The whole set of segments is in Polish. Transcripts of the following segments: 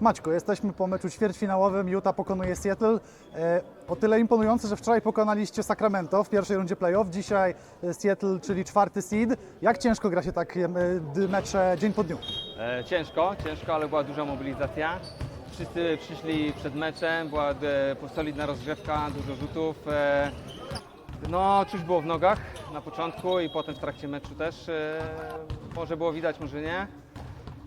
Maćku, jesteśmy po meczu ćwierćfinałowym. Utah pokonuje Seattle. E, o tyle imponujące, że wczoraj pokonaliście Sacramento w pierwszej rundzie playoff. Dzisiaj e, Seattle, czyli czwarty seed. Jak ciężko gra się tak e, mecze dzień po dniu? Ciężko, ciężko, ale była duża mobilizacja. Wszyscy przyszli przed meczem, była solidna rozgrzewka, dużo rzutów. No, czuć było w nogach na początku i potem w trakcie meczu też. Może było widać, może nie.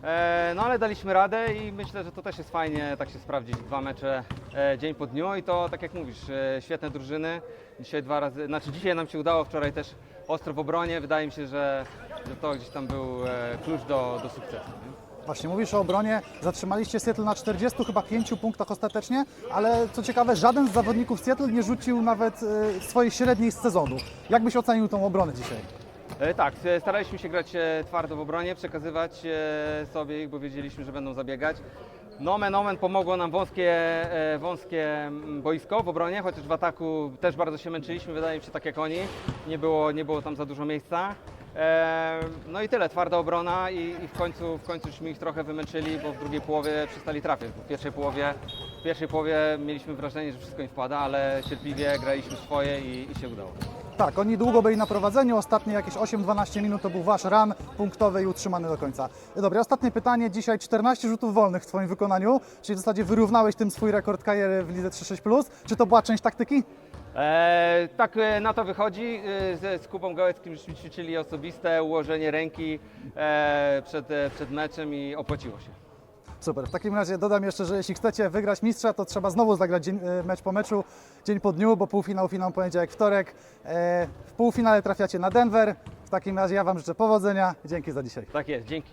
E, no ale daliśmy radę i myślę, że to też jest fajnie tak się sprawdzić dwa mecze e, dzień po dniu i to tak jak mówisz, e, świetne drużyny. Dzisiaj dwa razy, znaczy dzisiaj nam się udało, wczoraj też ostro w obronie. Wydaje mi się, że, że to gdzieś tam był klucz do, do sukcesu. Nie? Właśnie mówisz o obronie. Zatrzymaliście Seattle na 40 chyba 5 punktach ostatecznie, ale co ciekawe, żaden z zawodników Seattle nie rzucił nawet swojej średniej z sezonu. Jak byś ocenił tą obronę dzisiaj? E, Tak, e, staraliśmy się grać e, twardo w obronie, przekazywać sobie ich, bo wiedzieliśmy, że będą zabiegać. Nomen omen pomogło nam wąskie, wąskie mm, boisko w obronie, chociaż w ataku też bardzo się męczyliśmy, wydaje mi się tak jak oni. Nie było, nie było tam za dużo miejsca. No i tyle, twarda obrona i, i w końcu, w końcu żeśmy ich trochę wymęczyli, bo w drugiej połowie przestali trafiać. W pierwszej połowie, w pierwszej połowie mieliśmy wrażenie, że wszystko im wpada, ale cierpliwie graliśmy swoje i, i się udało. Tak, oni długo byli na prowadzeniu, ostatnie jakieś 8-12 minut to był wasz run punktowy i utrzymany do końca. Dobra, ostatnie pytanie. Dzisiaj 14 rzutów wolnych w Twoim wykonaniu, czyli w zasadzie wyrównałeś tym swój rekord kariery w Lidze 3-6+. Czy to była część taktyki? E, tak e, na to wychodzi. E, ze, z Kubą Gałeckim żeśmy ćwiczyli osobiste ułożenie ręki e, przed, e, przed meczem i opłaciło się. Super. W takim razie dodam jeszcze, że jeśli chcecie wygrać mistrza, to trzeba znowu zagrać dzień, e, mecz po meczu, dzień po dniu, bo półfinał, finał, poniedziałek, wtorek. E, W półfinale trafiacie na Denver. W takim razie ja Wam życzę powodzenia. Dzięki za dzisiaj. Tak jest, dzięki.